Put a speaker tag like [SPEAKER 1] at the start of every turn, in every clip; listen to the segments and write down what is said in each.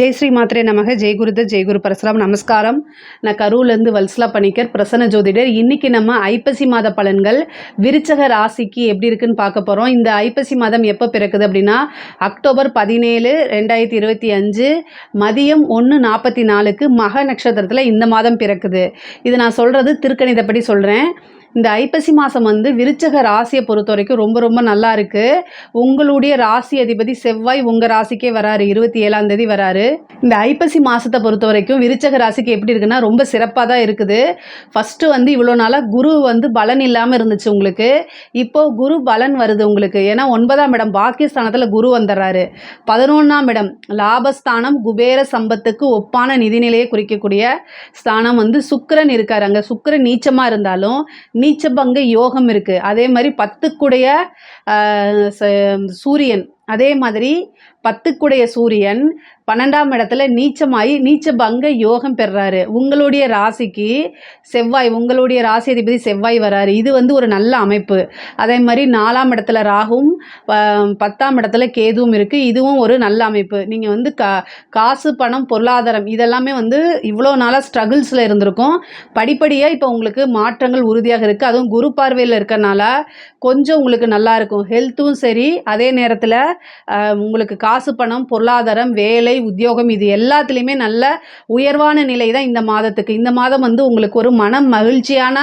[SPEAKER 1] ஜெய் ஸ்ரீ மாத்ரே நமக. ஜெய் குருத ஜெய் குரு பரசுராம். நமஸ்காரம். நான் கரூர்லேருந்து வல்சலா பணிக்கர் பிரசன்ன ஜோதிடர். இன்னைக்கு நம்ம ஐப்பசி மாத பலன்கள் விருச்சக ராசிக்கு எப்படி இருக்குன்னு பார்க்க போகிறோம் இந்த ஐப்பசி மாதம் எப்போ பிறக்குது அப்படின்னா அக்டோபர் பதினேழு ரெண்டாயிரத்தி இருபத்தி அஞ்சு மதியம் ஒன்று நாற்பத்தி நாலுக்கு மக நட்சத்திரத்தில் இந்த மாதம் பிறக்குது. இது நான் சொல்கிறது திருக்கணிதப்படி சொல்கிறேன் இந்த ஐப்பசி மாதம் வந்து விருச்சக ராசியை பொறுத்த வரைக்கும் ரொம்ப ரொம்ப நல்லா இருக்குது உங்களுடைய ராசி அதிபதி செவ்வாய் உங்கள் ராசிக்கே வராரு. இருபத்தி ஏழாம் தேதி வராரு. இந்த ஐப்பசி மாதத்தை பொறுத்த வரைக்கும் விருச்சக ராசிக்கு எப்படி இருக்குன்னா ரொம்ப சிறப்பாக தான் இருக்குது. ஃபஸ்ட்டு வந்து இவ்வளோ நாளாக குரு வந்து பலன் இல்லாமல் இருந்துச்சு உங்களுக்கு. இப்போ குரு பலன் வருது உங்களுக்கு. ஏன்னா ஒன்பதாம் இடம் பாக்கியஸ்தானத்தில் குரு வந்துடுறாரு பதினொன்றாம் இடம் லாபஸ்தானம் குபேர சம்பத்துக்கு ஒப்பான நிதிநிலையை குறிக்கக்கூடிய ஸ்தானம் வந்து சுக்கரன் இருக்கார் அங்கே. சுக்கரன் நீச்சமாக இருந்தாலும் நீச்சபங்க யோகம் இருக்குது அதே மாதிரி பத்துக்குடைய சூரியன். அதே மாதிரி பத்துக்குடைய சூரியன் பன்னெண்டாம் இடத்துல நீச்சமாயி நீச்ச பங்க யோகம் பெறுறாரு உங்களுடைய ராசிக்கு செவ்வாய் உங்களுடைய ராசி அதிபதி செவ்வாய் வராரு. இது வந்து ஒரு நல்ல அமைப்பு. அதே மாதிரி நாலாம் இடத்துல ராகும் பத்தாம் இடத்துல கேதுவும் இருக்குது இதுவும் ஒரு நல்ல அமைப்பு. நீங்கள் வந்து கா காசு பணம் பொருளாதாரம் இதெல்லாமே வந்து இவ்வளோ நாளாக ஸ்ட்ரகிள்ஸில் இருந்திருக்கும். படிப்படியாக இப்போ உங்களுக்கு மாற்றங்கள் உறுதியாக இருக்குது அதுவும் குரு பார்வையில் இருக்கறனால கொஞ்சம் உங்களுக்கு நல்லா இருக்கும். ஹெல்த்தும் சரி. அதே நேரத்தில் உங்களுக்கு காசு பணம் பொருளாதாரம் வேலை உத்தியோகம் இது எல்லாத்துலேயுமே நல்ல உயர்வான நிலை தான் இந்த மாதத்துக்கு. இந்த மாதம் வந்து உங்களுக்கு ஒரு மனம் மகிழ்ச்சியான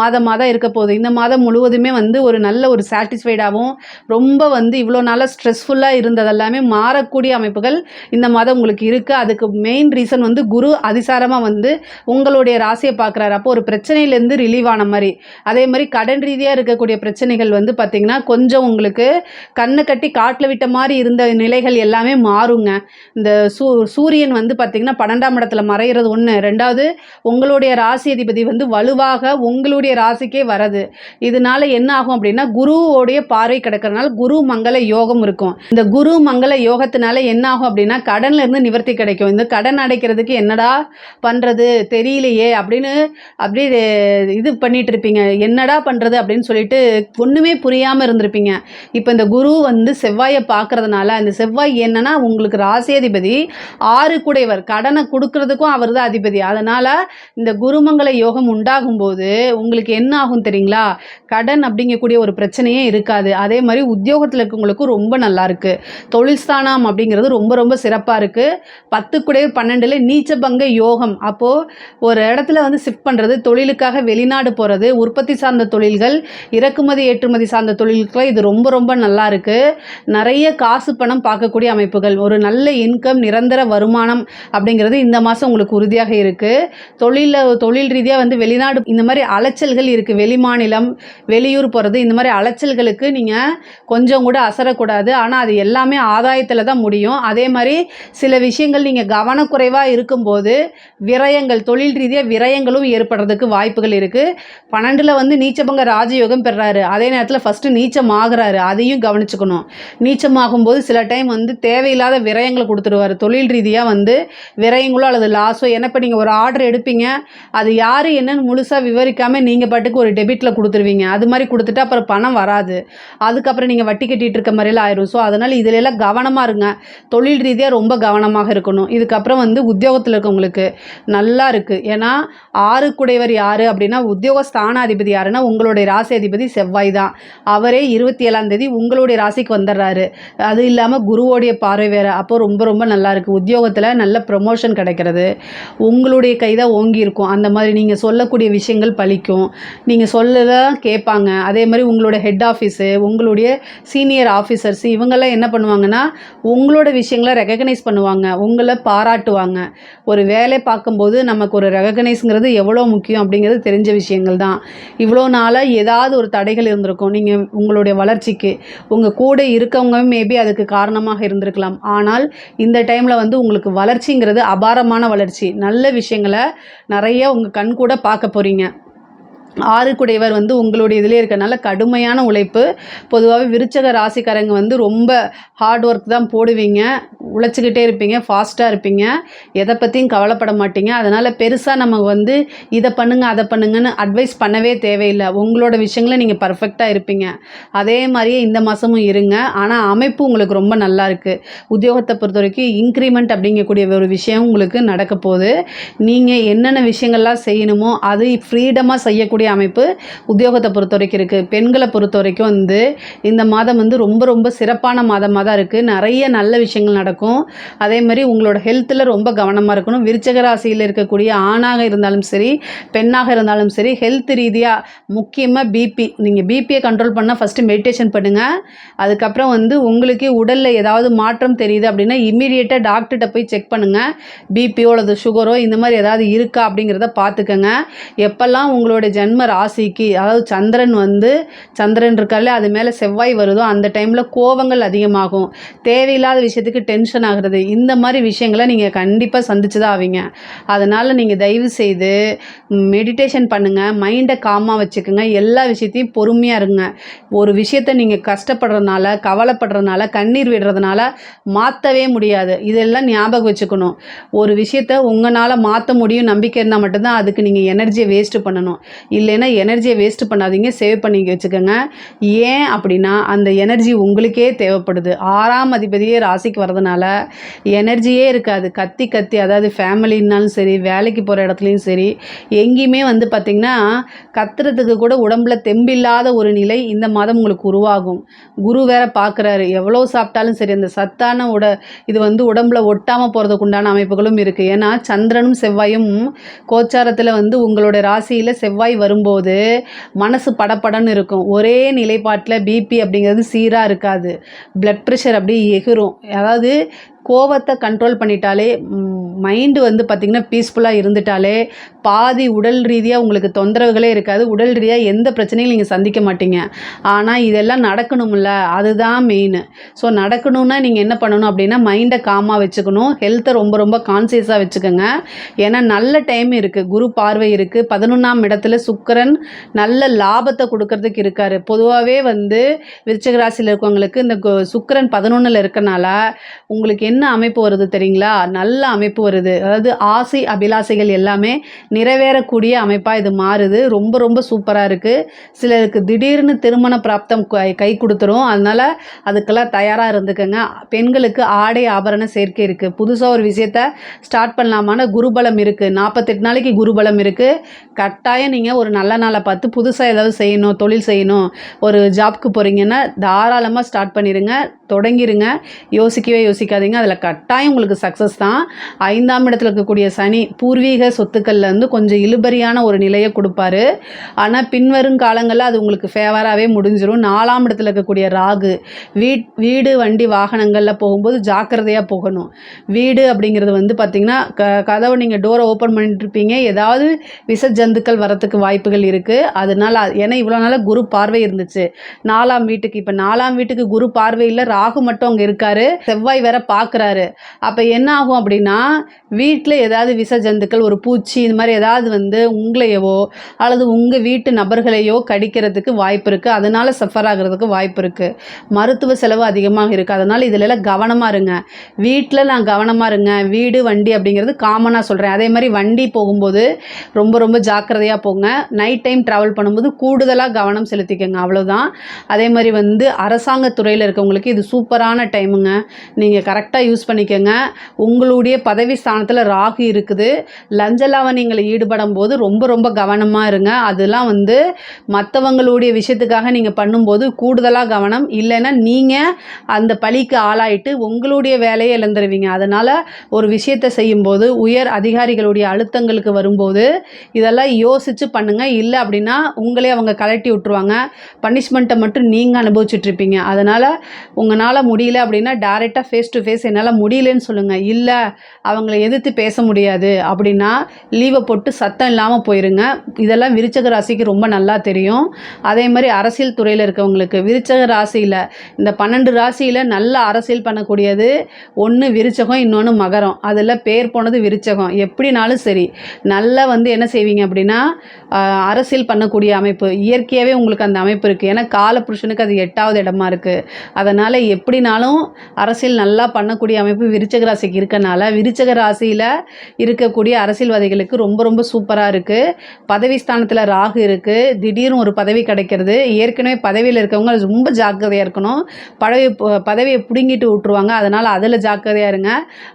[SPEAKER 1] மாதமாக தான் இருக்க போகுது. இந்த மாதம் முழுவதுமே வந்து ஒரு நல்ல ஒரு சாட்டிஸ்ஃபைடாகவும் ரொம்ப வந்து இவ்வளோ நாளாக ஸ்ட்ரெஸ்ஃபுல்லாக இருந்ததெல்லாமே மாறக்கூடிய அமைப்புகள் இந்த மாதம் உங்களுக்கு இருக்குது அதுக்கு மெயின் ரீசன் வந்து குரு அதிசாரமாக வந்து உங்களுடைய ராசியை பார்க்குறாரு. அப்போ ஒரு பிரச்சனையிலேருந்து ரிலீவ் ஆன மாதிரி. அதே மாதிரி கடன் ரீதியாக இருக்கக்கூடிய பிரச்சனைகள் வந்து பார்த்திங்கன்னா கொஞ்சம் உங்களுக்கு கண்ணை கட்டி காட்டில் விட்ட மாதிரி இருந்த நிலைகள் எல்லாமே மாறுங்க. இந்த சூ சூரியன் வந்து பார்த்திங்கன்னா பன்னெண்டாம் இடத்துல மறைகிறது ஒன்று ரெண்டாவது உங்களுடைய ராசி அதிபதி வந்து வலுவாக உங்களுடைய ராசிக்கே வரது இதனால என்ன ஆகும் அப்படின்னா குருவோடைய பார்வை கிடக்கிறனால குரு மங்கள யோகம் இருக்கும். இந்த குரு மங்கள யோகத்தினால என்ன ஆகும் அப்படின்னா கடன்ல இருந்து நிவர்த்தி கிடைக்கும். இந்த கடன் அடைக்கிறதுக்கு என்னடா பண்றது தெரியலையே அப்படின்னு அப்படியே இது பண்ணிட்டு இருப்பீங்க. என்னடா பண்றது அப்படின்னு சொல்லிட்டு ஒண்ணுமே புரியாம இருந்திருப்பீங்க. இப்போ இந்த குரு வந்து செவ்வாயை பார்க்கறதுனால அந்த செவ்வாய் என்னன்னா உங்களுக்கு ராசியாதிபதி ஆறு குடைவர். கடனை கொடுக்கறதுக்கும் அவர் தான் அதிபதி. அதனால இந்த குருமங்கல யோகம் உண்டாகும் போது உங்களுக்கு என்ன ஆகும் தெரியுங்களா? கடன் அப்படிங்கக்கூடிய ஒரு பிரச்சனையே இருக்காது. அதே மாதிரி உத்தியோகத்தில் இருக்கவங்களுக்கும் ரொம்ப நல்லா இருக்கு. தொழில் ஸ்தானம் அப்படிங்கிறது ரொம்ப ரொம்ப சிறப்பாக இருக்கு. பத்து குடைவர் பன்னெண்டுல நீச்சபங்க யோகம். அப்போ ஒரு இடத்துல வந்து ஷிஃப்ட் பண்ணுறது தொழிலுக்காக வெளிநாடு போகிறது உற்பத்தி சார்ந்த தொழில்கள் இறக்குமதி ஏற்றுமதி சார்ந்த தொழில்கள் இது ரொம்ப ரொம்ப நல்லா இருக்கு. நிறைய காசு பணம் பார்க்கக்கூடிய அமைப்புகள் ஒரு நல்ல இன்கம் நிரந்தர வருமானம் அப்படிங்கிறது இந்த மாதம் உங்களுக்கு உறுதியாக இருக்குது தொழிலில் தொழில் ரீதியாக வந்து வெளிநாடு இந்த மாதிரி அலைச்சல்கள் இருக்குது வெளிமாநிலம் வெளியூர் போகிறது இந்த மாதிரி அலைச்சல்களுக்கு நீங்கள் கொஞ்சம் கூட அசரக்கூடாது. ஆனால் அது எல்லாமே ஆதாயத்தில் தான் முடியும். அதே மாதிரி சில விஷயங்கள் நீங்கள் கவனக்குறைவாக இருக்கும்போது விரயங்கள் தொழில் ரீதியாக விரயங்களும் ஏற்படுறதுக்கு வாய்ப்புகள் இருக்குது பன்னெண்டில் வந்து நீச்சபங்க ராஜயோகம் பெறாரு. அதே நேரத்தில் ஃபஸ்ட்டு நீச்சம் ஆகுறாரு அதையும் கவனிச்சுக்கணும். நீச்சமாகும்போது சில டைம் வந்து தேவையில்லாத விரயங்களை கொடுத்துருவாரு. தொழில் ரீதியாக வந்து விரயங்களோ அல்லது லாஸோ ஏன்னா இப்போ நீங்கள் ஒரு ஆர்டர் எடுப்பீங்க அது யார் என்னன்னு முழுசாக விவரிக்காமல் நீங்கள் பாட்டுக்கு ஒரு டெபிட்டில் கொடுத்துருவீங்க. அது மாதிரி கொடுத்துட்டு அப்புறம் பணம் வராது. அதுக்கப்புறம் நீங்கள் வட்டி கட்டிட்டு இருக்க மாதிரிலாம் ஆயிரும். ஸோ அதனால் இதிலெல்லாம் கவனமாக இருங்க. தொழில் ரீதியாக ரொம்ப கவனமாக இருக்கணும். இதுக்கப்புறம் வந்து உத்தியோகத்தில் இருக்கவங்களுக்கு நல்லா இருக்குது ஏன்னா ஆறு குடைவர் யார் அப்படின்னா உத்தியோக ஸ்தானாதிபதி யாருன்னா உங்களுடைய ராசி அதிபதி செவ்வாய் தான். அவரே இருபத்தி ஏழாம் தேதி உங்களுடைய ராசிக்கு வந்துடுறாரு அது இல்லாமல் குரு குருவோடைய பார்வை வேறு. அப்போ ரொம்ப ரொம்ப நல்லா இருக்குது உத்தியோகத்தில் நல்ல ப்ரமோஷன் கிடைக்கிறது. உங்களுடைய கை தான் ஓங்கி இருக்கும். அந்த மாதிரி நீங்கள் சொல்லக்கூடிய விஷயங்கள் பழிக்கும். நீங்கள் சொல்லதான் கேட்பாங்க. அதே மாதிரி உங்களோட ஹெட் ஆஃபீஸு உங்களுடைய சீனியர் ஆஃபீஸர்ஸ் இவங்கெல்லாம் என்ன பண்ணுவாங்கன்னா உங்களோட விஷயங்களை ரெகக்னைஸ் பண்ணுவாங்க. உங்களை பாராட்டுவாங்க. ஒரு வேலை பார்க்கும்போது நமக்கு ஒரு ரெகக்னைஸுங்கிறது எவ்வளோ முக்கியம் அப்படிங்கிறது தெரிஞ்ச விஷயங்கள் தான். இவ்வளோ நாளாக ஏதாவது ஒரு தடைகள் இருந்திருக்கும். நீங்கள் உங்களுடைய வளர்ச்சிக்கு. உங்கள் கூட இருக்கவங்க மேபி அதுக்கு காரணமாக இருந்திருக்கலாம். ஆனால் இந்த டைமில் வந்து உங்களுக்கு வளர்ச்சிங்கிறது அபாரமான வளர்ச்சி. நல்ல விஷயங்களை நிறைய உங்கள் கண் கூட பார்க்க போகிறீங்க ஆறுக்குடையவர் வந்து உங்களுடைய இதிலே இருக்கிறனால கடுமையான உழைப்பு. பொதுவாகவே விருச்சக ராசிக்காரங்க வந்து ரொம்ப ஹார்ட் ஒர்க் தான் போடுவீங்க. உழைச்சிக்கிட்டே இருப்பீங்க ஃபாஸ்ட்டாக இருப்பீங்க. எதை பற்றியும் கவலைப்பட மாட்டீங்க. அதனால் பெருசாக நம்ம வந்து இதை பண்ணுங்க அதை பண்ணுங்கன்னு அட்வைஸ் பண்ணவே தேவையில்லை. உங்களோட விஷயங்களை நீங்கள் பர்ஃபெக்டாக இருப்பீங்க. அதே மாதிரியே இந்த மாதமும் இருங்க. ஆனால் அமைப்பு உங்களுக்கு ரொம்ப நல்லா இருக்குது உத்தியோகத்தை பொறுத்த வரைக்கும் இன்க்ரிமெண்ட் அப்படிங்கக்கூடிய ஒரு விஷயம் உங்களுக்கு நடக்க போகுது. நீங்கள் என்னென்ன விஷயங்கள்லாம் செய்யணுமோ அது ஃப்ரீடமாக செய்யக்கூடிய அமைப்பு உத்தியோகத்தை பொறுத்த வரைக்கும் இருக்குது பெண்களை பொறுத்த வரைக்கும் வந்து இந்த மாதம் வந்து ரொம்ப ரொம்ப சிறப்பான மாதமாக தான் இருக்குது நிறைய நல்ல விஷயங்கள் நடக்கும். அதே மாதிரி உங்களோட ஹெல்த்தில் ரொம்ப கவனமாக இருக்கணும். விருச்சக ராசியில் இருக்கக்கூடிய ஆணாக இருந்தாலும் சரி பெண்ணாக இருந்தாலும் சரி ஹெல்த் ரீதியாக முக்கியமாக பிபி நீங்கள் பிபியை கண்ட்ரோல் பண்ணால் ஃபஸ்ட்டு மெடிடேஷன் பண்ணுங்கள் அதுக்கப்புறம் வந்து உங்களுக்கு உடலில் ஏதாவது மாற்றம் தெரியுது அப்படின்னா இம்மீடியட்டாக டாக்டர்கிட்ட போய் செக் பண்ணுங்கள் பிபியோ அல்லது சுகரோ இந்த மாதிரி ஏதாவது இருக்கா அப்படிங்கிறத பார்த்துக்கங்க. எப்போல்லாம் உங்களுடைய ஜென்ம ராசிக்கு அதாவது சந்திரன் வந்து சந்திரன் இருக்கார்ல அது மேலே செவ்வாய் வருதோ அந்த டைமில் கோவங்கள் அதிகமாகும். தேவையில்லாத விஷயத்துக்கு டென்ஷன் ஆகிறது. இந்த மாதிரி விஷயங்களை நீங்கள் கண்டிப்பாக சந்திச்சு தான் ஆவீங்க. அதனால் நீங்கள் தயவு செய்து மெடிடேஷன் பண்ணுங்கள் மைண்டை காமாக வச்சுக்கோங்க. எல்லா விஷயத்தையும் பொறுமையாக இருங்க. ஒரு விஷயத்தை நீங்கள் கஷ்டப்படுறதுனால கவலைப்படுறதுனால கண்ணீர் விடுறதுனால மாற்றவே முடியாது. இதெல்லாம் ஞாபகம் வச்சுக்கணும். ஒரு விஷயத்த உங்களால் மாற்ற முடியும் நம்பிக்கை இருந்தால் மட்டும்தான் அதுக்கு நீங்கள் எனர்ஜியை வேஸ்ட்டு பண்ணணும். இல்லைன்னா எனர்ஜியை வேஸ்ட்டு பண்ணாதீங்க சேவ் பண்ணி வச்சுக்கோங்க. ஏன் அப்படின்னா அந்த எனர்ஜி உங்களுக்கே தேவைப்படுது. ஆறாம் அதிபதியே ராசிக்கு வர்றதுனால எனர்ஜியே இருக்காது. கத்தி கத்தி அதாவது ஃபேமிலின்னாலும் சரி வேலைக்கு போகிற இடத்துலையும் சரி எங்கேயுமே வந்து பார்த்திங்கன்னா கத்துறதுக்கு கூட உடம்புல தெம்பில்லாத ஒரு நிலை இந்த மாதம் உங்களுக்கு உருவாகும். குரு வேற பார்க்குறாரு எவ்வளோ சாப்பிட்டாலும் சரி அந்த சத்தான உட இது வந்து உடம்புல ஒட்டாமல் போகிறதுக்கு உண்டான அமைப்புகளும் இருக்குது ஏன்னா சந்திரனும் செவ்வாயும் கோச்சாரத்தில் வந்து உங்களோட ராசியில் செவ்வாய் வரும்போது மனசு படப்படன்னு இருக்கும். ஒரே நிலைப்பாட்டில் பிபி அப்படிங்கிறது சீராக இருக்காது. ப்ளட் ப்ரெஷர் அப்படியே எகிரும். அதாவது கோவத்தை கண்ட்ரோல் பண்ணிட்டாலே மைண்டு வந்து பார்த்திங்கன்னா பீஸ்ஃபுல்லாக இருந்துட்டாலே பாதி உடல் ரீதியாக உங்களுக்கு தொந்தரவுகளே இருக்காது. உடல் ரீதியாக எந்த பிரச்சனையும் நீங்கள் சந்திக்க மாட்டீங்க. ஆனால் இதெல்லாம் நடக்கணும்ல அதுதான் மெயின் ஸோ நடக்கணும்னா நீங்கள் என்ன பண்ணணும் அப்படின்னா மைண்டை காமாக வச்சுக்கணும். ஹெல்த்தை ரொம்ப ரொம்ப கான்சியஸாக வச்சுக்கோங்க. ஏன்னா நல்ல டைம் இருக்குது குரு பார்வை இருக்குது பதினொன்றாம் இடத்துல சுக்கரன் நல்ல லாபத்தை கொடுக்கறதுக்கு இருக்கார். பொதுவாகவே வந்து விருச்சக ராசியில் இருக்கவங்களுக்கு இந்த கு- பதினொன்றில் இருக்கனால உங்களுக்கு என்ன என்ன அமைப்பு வருது தெரியுங்களா? நல்ல அமைப்பு வருது. அதாவது ஆசை அபிலாசைகள் எல்லாமே நிறைவேறக்கூடிய அமைப்பாக இது மாறுது. ரொம்ப ரொம்ப சூப்பராக இருக்குது சிலருக்கு திடீர்னு திருமண பிராப்தம் கை கை கொடுத்துரும். அதனால் அதுக்கெல்லாம் தயாராக இருந்துக்கோங்க. பெண்களுக்கு ஆடை ஆபரண சேர்க்கை இருக்குது புதுசாக ஒரு விஷயத்த ஸ்டார்ட் பண்ணலாமான குருபலம் இருக்குது நாற்பத்தெட்டு நாளைக்கு குருபலம் இருக்குது கட்டாயம் நீங்கள் ஒரு நல்ல நாளை பார்த்து புதுசாக ஏதாவது செய்யணும் தொழில் செய்யணும். ஒரு ஜாப்க்கு போகிறீங்கன்னா தாராளமாக ஸ்டார்ட் பண்ணிடுங்க தொடங்கிடுங்க யோசிக்கவே யோசிக்காதீங்க. அதில் கட்டாயம் உங்களுக்கு சக்ஸஸ் தான். ஐந்தாம் இடத்துல இருக்கக்கூடிய சனி பூர்வீக சொத்துக்கள்லேருந்து கொஞ்சம் இழுபறியான ஒரு நிலையை கொடுப்பாரு. ஆனால் பின்வரும் காலங்களில் அது உங்களுக்கு ஃபேவராகவே முடிஞ்சிடும் நாலாம் இடத்துல இருக்கக்கூடிய ராகு வீட் வீடு வண்டி வாகனங்களில் போகும்போது ஜாக்கிரதையாக போகணும். வீடு அப்படிங்கிறது வந்து பார்த்திங்கன்னா க கதவை நீங்கள் டோரை ஓப்பன் பண்ணிட்டு இருப்பீங்க. ஏதாவது விஷ ஜந்துக்கள் வரத்துக்கு வாய்ப்புகள் இருக்குது அதனால் ஏன்னா இவ்வளோ நாளாக குரு பார்வை இருந்துச்சு. நாலாம் வீட்டுக்கு இப்போ நாலாம் வீட்டுக்கு குரு பார்வையில் ராகு மட்டும் அங்கே இருக்காரு. செவ்வாய் வேற பார்க்குறாரு. அப்போ என்ன ஆகும் அப்படின்னா வீட்டில் ஏதாவது விச ஜந்துக்கள் ஒரு பூச்சி இந்த மாதிரி ஏதாவது வந்து உங்களையவோ அல்லது உங்கள் வீட்டு நபர்களையோ கடிக்கிறதுக்கு வாய்ப்பு இருக்குது அதனால சஃபர் ஆகிறதுக்கு வாய்ப்பு இருக்குது மருத்துவ செலவு அதிகமாக இருக்குது அதனால் இதிலெல்லாம் கவனமாக இருங்க. வீட்டில் நான் கவனமாக இருங்க. வீடு வண்டி அப்படிங்கிறது காமனாக சொல்கிறேன் அதே மாதிரி வண்டி போகும்போது ரொம்ப ரொம்ப ஜாக்கிரதையாக போங்க. நைட் டைம் ட்ராவல் பண்ணும்போது கூடுதலாக கவனம் செலுத்திக்கோங்க. அவ்வளோதான் அதே மாதிரி வந்து அரசாங்க துறையில் இருக்கவங்களுக்கு இது சூப்பரான டைமுங்க நீங்கள் கரெக்டாக யூஸ் பண்ணிக்கோங்க. உங்களுடைய பதவி ஸ்தானத்தில் ராகு இருக்குது. லஞ்ச லாவணியங்களை ஈடுபடும் போது ரொம்ப ரொம்ப கவனமாக இருங்க. அதெல்லாம் வந்து மற்றவங்களுடைய விஷயத்துக்காக நீங்கள் பண்ணும்போது கூடுதலாக கவனம். இல்லைன்னா நீங்கள் அந்த பழிக்கு ஆளாயிட்டு உங்களுடைய வேலையை இழந்துருவீங்க. அதனால் ஒரு விஷயத்தை செய்யும்போது உயர் அதிகாரிகளுடைய அழுத்தங்களுக்கு வரும்போது இதெல்லாம் யோசித்து பண்ணுங்கள் இல்லை அப்படின்னா உங்களே அவங்க கலட்டி விட்டுருவாங்க. பனிஷ்மெண்ட்டை மட்டும் நீங்கள் அனுபவிச்சுட்ருப்பீங்க அதனால் உங்களால் முடியல அப்படின்னா டேரெக்டாக ஃபேஸ் டு ஃபேஸ் என்னால் முடியலன்னு சொல்லுங்கள் இல்லை அவங்கள எதிர்த்து பேச முடியாது. அப்படின்னா லீவை போட்டு சத்தம் இல்லாமல் போயிருங்க. இதெல்லாம் விருச்சக ராசிக்கு ரொம்ப நல்லா தெரியும். அதே மாதிரி அரசியல் துறையில் இருக்கவங்களுக்கு விருச்சக ராசியில் இந்த பன்னெண்டு ராசியில் நல்ல அரசியல் பண்ணக்கூடியது ஒன்று விருச்சகம் இன்னொன்று மகரம். அதில் பேர் போனது விருச்சகம். எப்படினாலும் சரி நல்லா வந்து என்ன செய்வீங்க அப்படின்னா அரசியல் பண்ணக்கூடிய அமைப்பு. இயற்கையாகவே உங்களுக்கு அந்த அமைப்பு இருக்குது ஏன்னா காலபுருஷனுக்கு அது எட்டாவது இடமா இருக்குது அதனால் எப்படினாலும் அரசியல் நல்லா பண்ணக்கூடிய அமைப்பு விருச்சக ராசிக்கு இருக்கனால விருச்சக ராசியில் இருக்கக்கூடிய அரசியல்வாதிகளுக்கு ரொம்ப ரொம்ப சூப்பராக இருக்குது பதவி ஸ்தானத்தில் ராகு இருக்குது திடீர்னு ஒரு பதவி கிடைக்கிறது. ஏற்கனவே பதவியில் இருக்கவங்க ரொம்ப ஜாக்கிரதையாக இருக்கணும். பதவி பதவியை பிடுங்கிட்டு விட்ருவாங்க அதனால் அதில் ஜாக்கிரதையாக இருங்க.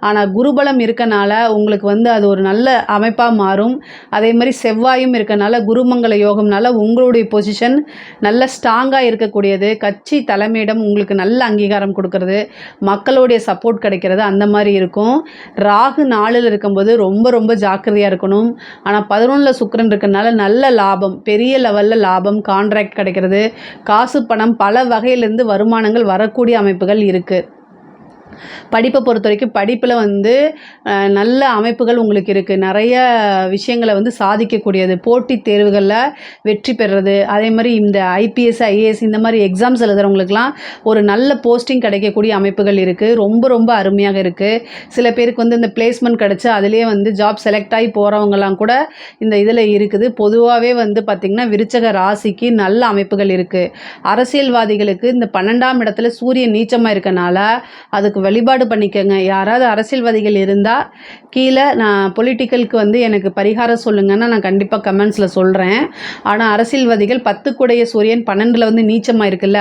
[SPEAKER 1] ஆனால் குருபலம் இருக்கனால உங்களுக்கு வந்து அது ஒரு நல்ல அமைப்பாக மாறும். அதே மாதிரி செவ்வாயும் இருக்கனால குருமங்கல யோகம்னால உங்களுடைய பொசிஷன் நல்ல ஸ்ட்ராங்காக இருக்கக்கூடியது. கட்சி தலைமையிடம் உங்களுக்கு நல்ல அங்கீகாரம் கொடுக்கறது. மக்களுடைய சப்போர்ட் கிடைக்கிறது அந்த மாதிரி இருக்கும். ராகு நாளில் இருக்கும்போது ரொம்ப ரொம்ப ஜாக்கிரதையாக இருக்கணும். ஆனால் பதினொன்றில் சுக்கரன் இருக்கிறதுனால நல்ல லாபம் பெரிய லெவலில் லாபம் கான்ட்ராக்ட் கிடைக்கிறது. காசு பணம் பல வகையிலேருந்து வருமானங்கள் வரக்கூடிய அமைப்புகள் இருக்குது படிப்பை பொறுத்த வரைக்கும் படிப்பில் வந்து நல்ல அமைப்புகள் உங்களுக்கு இருக்குது நிறைய விஷயங்களை வந்து சாதிக்கக்கூடியது. போட்டித் தேர்வுகளில் வெற்றி பெறுறது அதே மாதிரி இந்த ஐபிஎஸ் ஐஏஎஸ் இந்த மாதிரி எக்ஸாம்ஸ் எழுதுறவங்களுக்குலாம் ஒரு நல்ல போஸ்டிங் கிடைக்கக்கூடிய அமைப்புகள் இருக்குது ரொம்ப ரொம்ப அருமையாக இருக்குது சில பேருக்கு வந்து இந்த பிளேஸ்மெண்ட் கிடச்சி அதிலே வந்து ஜாப் செலக்ட் ஆகி போகிறவங்கலாம் கூட இந்த இதில் இருக்குது. பொதுவாகவே வந்து பார்த்திங்கன்னா விருச்சக ராசிக்கு நல்ல அமைப்புகள் இருக்குது அரசியல்வாதிகளுக்கு இந்த பன்னெண்டாம் இடத்துல சூரியன் நீச்சமாக இருக்கனால அதுக்கு வழிபாடு பண்ணிக்கோங்க. யாராவது அரசியல்வாதிகள் இருந்தால் கீழே நான் பொலிட்டிக்கலுக்கு வந்து எனக்கு பரிகாரம் சொல்லுங்கன்னா நான் கண்டிப்பாக கமெண்ட்ஸில் சொல்கிறேன் ஆனால் அரசியல்வாதிகள் பத்துக்குடைய சூரியன் பன்னெண்டில் வந்து நீச்சமாக இருக்குல்ல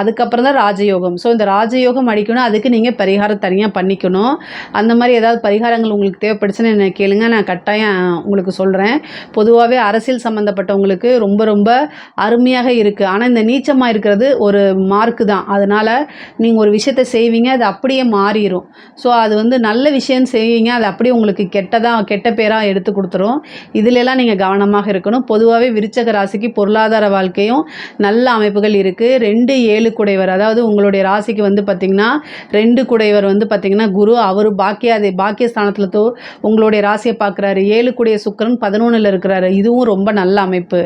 [SPEAKER 1] அதுக்கப்புறம் தான் ராஜயோகம். ஸோ இந்த ராஜயோகம் அடிக்கணும் அதுக்கு நீங்கள் பரிகாரம் தனியாக பண்ணிக்கணும். அந்த மாதிரி ஏதாவது பரிகாரங்கள் உங்களுக்கு தேவைப்படுச்சுன்னு என்ன கேளுங்க நான் கட்டாயம் உங்களுக்கு சொல்கிறேன் பொதுவாகவே அரசியல் சம்மந்தப்பட்டவங்களுக்கு ரொம்ப ரொம்ப அருமையாக இருக்குது ஆனால் இந்த நீச்சமாக இருக்கிறது ஒரு மார்க்கு தான். அதனால் நீங்கள் ஒரு விஷயத்தை செய்வீங்க அது அப்படியே மாறிடும் ஸோ அது வந்து நல்ல விஷயம் செய்வீங்க. அது அப்படியே உங்களுக்கு கெட்டதாக கெட்ட பேராக எடுத்து கொடுத்துரும். இதிலெல்லாம் நீங்கள் கவனமாக இருக்கணும். பொதுவாகவே விருச்சக ராசிக்கு பொருளாதார வாழ்க்கையும் நல்ல அமைப்புகள் இருக்குது ரெண்டு ஏழு குடைவர் அதாவது உங்களுடைய ராசிக்கு வந்து பார்த்திங்கன்னா ரெண்டு குடைவர் வந்து பார்த்திங்கன்னா குரு அவர் பாக்கியாதி பாக்கியஸ்தானத்தில் தோ உங்களுடைய ராசியை பார்க்குறாரு ஏழு குடைய சுக்கிரன் பதினொன்றில் இருக்கிறாரு. இதுவும் ரொம்ப நல்ல அமைப்பு.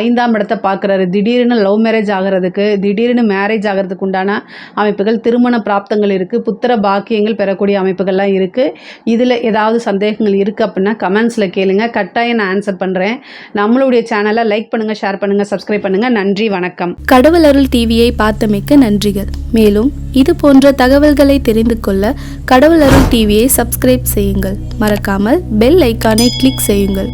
[SPEAKER 1] ஐந்தாம் இடத்தை பார்க்குறாரு திடீர்னு லவ் மேரேஜ் ஆகிறதுக்கு திடீர்னு மேரேஜ் ஆகிறதுக்கு உண்டான அமைப்புகள் திருமண பிராப்தங்கள் இருக்குது புத்திர பாக்கியங்கள் பெறக்கூடிய அமைப்புகள்லாம் இருக்குது இதில் ஏதாவது சந்தேகங்கள் இருக்குது அப்படின்னா கமெண்ட்ஸில் கேளுங்க. கட்டாயம் நான் ஆன்சர் பண்ணுறேன் நம்மளுடைய சேனலை லைக் பண்ணுங்கள் ஷேர் பண்ணுங்கள் சப்ஸ்கிரைப் பண்ணுங்கள் நன்றி வணக்கம்.
[SPEAKER 2] கடவுள் அருள் டிவியை பார்த்தமைக்க நன்றிகள். மேலும் இது போன்ற தகவல்களை தெரிந்து கொள்ள கடவுள் அருள் டிவியை சப்ஸ்கிரைப் செய்யுங்கள். மறக்காமல் பெல் ஐக்கானை கிளிக் செய்யுங்கள்.